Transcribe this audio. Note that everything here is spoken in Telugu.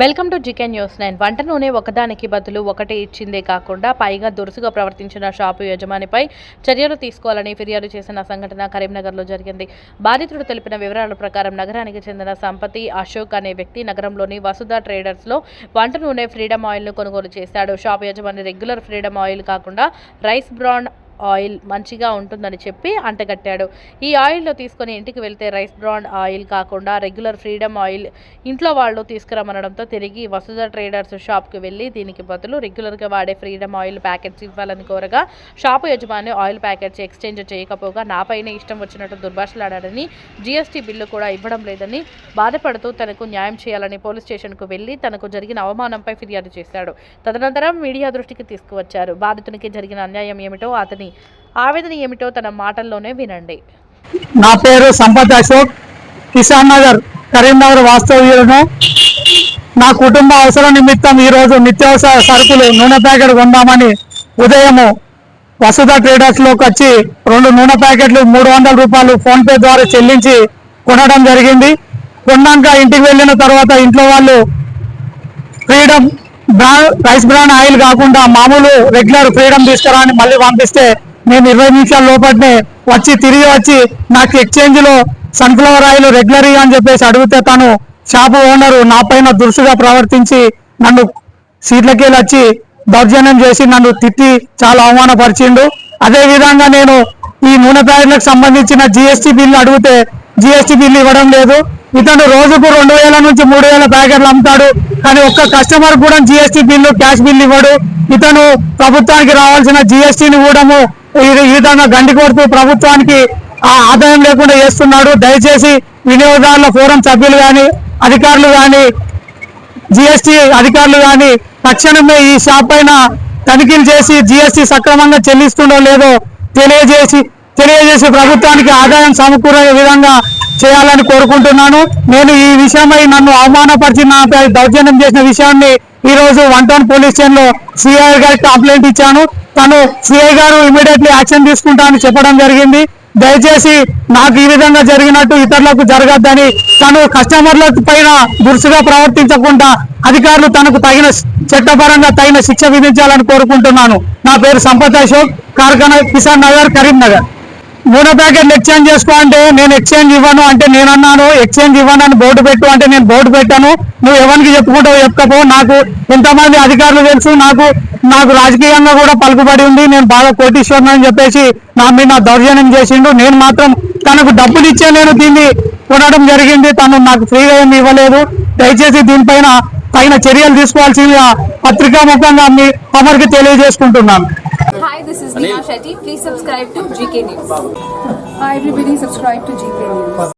Welcome to GK news nine. వంట నూనె ఒకదానికి బదులు ఒకటి ఇచ్చిందే కాకుండా పైగా దురుసుగా ప్రవర్తించిన షాపు యజమానిపై చర్యలు తీసుకోవాలని ఫిర్యాదు చేసిన సంఘటన కరీంనగర్లో జరిగింది. బాధితుడు తెలిపిన వివరాల ప్రకారం నగరానికి చెందిన సంపతి అశోక్ అనే వ్యక్తి నగరంలోని వసుధ ట్రేడర్స్లో వంట నూనె ఫ్రీడమ్ ఆయిల్ను కొనుగోలు చేశాడు. షాపు యజమాని రెగ్యులర్ ఫ్రీడమ్ ఆయిల్ కాకుండా రైస్ బ్రాండ్ ఆయిల్ మంచిగా ఉంటుందని చెప్పి అంటగట్టాడు. ఈ ఆయిల్లో తీసుకొని ఇంటికి వెళ్తే రైస్ బ్రాండ్ ఆయిల్ కాకుండా రెగ్యులర్ ఫ్రీడమ్ ఆయిల్ ఇంట్లో వాళ్ళు తీసుకురమ్మనడంతో తిరిగి వసుధ ట్రేడర్స్ షాప్కి వెళ్ళి దీనికి బదులు రెగ్యులర్గా వాడే ఫ్రీడమ్ ఆయిల్ ప్యాకెట్స్ ఇవ్వాలని కోరగా షాపు యజమాని ఆయిల్ ప్యాకెట్స్ ఎక్స్చేంజ్ చేయకపోగా నాపైన ఇష్టం వచ్చినట్టు దుర్భాషలాడాడని జీఎస్టీ బిల్లు కూడా ఇవ్వడం లేదని బాధపడుతూ తనకు న్యాయం చేయాలని పోలీస్ స్టేషన్కు వెళ్ళి తనకు జరిగిన అవమానంపై ఫిర్యాదు చేశాడు. తదనంతరం మీడియా దృష్టికి తీసుకువచ్చారు. బాధితునికి జరిగిన అన్యాయం ఏమిటో అతని ఆవేదన ఏమిటో తన మాటల్లోనే వినండి. నా పేరు సంపత్ అశోక్. కిసాన్ నగర్ కరీంనగర్ వాస్తవ్యులను. నా కుటుంబ అవసరం నిమిత్తం ఈరోజు నిత్యావసర సరుకులు నూనె ప్యాకెట్ కొందామని ఉదయము వసుధ ట్రేడర్స్లోకి వచ్చి రెండు నూనె ప్యాకెట్లు మూడు వందల రూపాయలు ఫోన్పే ద్వారా చెల్లించి కొనడం జరిగింది. కొన్నాక ఇంటికి వెళ్ళిన తర్వాత ఇంట్లో వాళ్ళు ఫ్రీడమ్ రైస్ బ్రాండ్ ఆయిల్ కాకుండా మామూలు రెగ్యులర్ ఫ్రీడమ్ తీసుకురా అని మళ్ళీ పంపిస్తే నేను ఇరవై నిమిషాల లోపలనే వచ్చి తిరిగి వచ్చి నాకు ఎక్స్చేంజ్లో సన్ఫ్లవర్ ఆయిల్ రెగ్యులర్ అని చెప్పేసి అడిగితే తను షాపు ఓనరు నా పైన దురుసుగా ప్రవర్తించి నన్ను సీట్లకి వచ్చి దౌర్జన్యం చేసి నన్ను తిట్టి చాలా అవమానపరిచిండు. అదే విధంగా నేను ఈ నూనె ప్యాకెట్లకు సంబంధించిన జిఎస్టీ బిల్లు అడిగితే జిఎస్టీ బిల్లు ఇవ్వడం లేదు. ఇతను రోజుకు రెండు వేల నుంచి మూడు వేల ప్యాకెట్లు అమ్ముతాడు. కానీ ఒక్క కస్టమర్ కూడా జిఎస్టీ బిల్లు క్యాష్ బిల్లు ఇవ్వడు. ఇతను ప్రభుత్వానికి రావాల్సిన జిఎస్టీని కూడా ఈ విధంగా గండి కొడుతూ ప్రభుత్వానికి ఆ ఆదాయం లేకుండా చేస్తున్నాడు. దయచేసి వినియోగదారుల ఫోరం సభ్యులు కానీ అధికారులు కానీ జిఎస్టీ అధికారులు కానీ తక్షణమే ఈ షాప్ పైన తనిఖీలు చేసి జిఎస్టీ సక్రమంగా చెల్లిస్తుండో లేదో తెలియజేసి తెలియజేసి ప్రభుత్వానికి ఆదాయం సమకూరే విధంగా చేయాలని కోరుకుంటున్నాను. నేను ఈ విషయమై నన్ను అవమానపరిచిన నాపై దౌర్జన్యం చేసిన విషయాన్ని ఈ రోజు వన్ టౌన్ పోలీస్ స్టేషన్లో సిఐ గారికి కంప్లైంట్ ఇచ్చాను. తను సిఐ గారు ఇమీడియట్లీ యాక్షన్ తీసుకుంటా అని చెప్పడం జరిగింది. దయచేసి నాకు ఈ విధంగా జరిగినట్టు ఇతరులకు జరగద్దని తను కస్టమర్ల పైన దురుసుగా ప్రవర్తించకుండా అధికారులు తనకు తగిన చట్టపరంగా తగిన శిక్ష విధించాలని కోరుకుంటున్నాను. నా పేరు సంపత్ అశోక్ కార్ఖానా కిసాన్ నగర్ కరీంనగర్. నూనె ప్యాకెట్లు ఎక్స్చేంజ్ చేసుకో అంటే నేను ఎక్స్చేంజ్ ఇవ్వను అంటే నేను అన్నాను ఎక్స్చేంజ్ ఇవ్వను అని బోర్డు పెట్టు అంటే నేను బోర్డు పెట్టాను. నువ్వు ఎవరికి చెప్పుకుంటావు చెప్పుకపో నాకు ఎంతమంది అధికారులు తెలుసు నాకు నాకు రాజకీయంగా కూడా పలుకుబడి ఉంది. నేను బాగా కోటీశ్వరుని అని చెప్పేసి నా మీద దౌర్జన్యం చేసిండు. నేను మాత్రం తనకు డబ్బులు ఇచ్చే నేను దీన్ని కొనడం జరిగింది. తను నాకు ఫ్రీగా ఏమి ఇవ్వలేదు. దయచేసి దీనిపైన పైన చర్యలు తీసుకోవాల్సిందిగా పత్రికా ముఖంగా మీ అమరికి తెలియజేసుకుంటున్నాను. Is Neha Shetty. Please subscribe to GK News. Hi everybody, subscribe to GK News.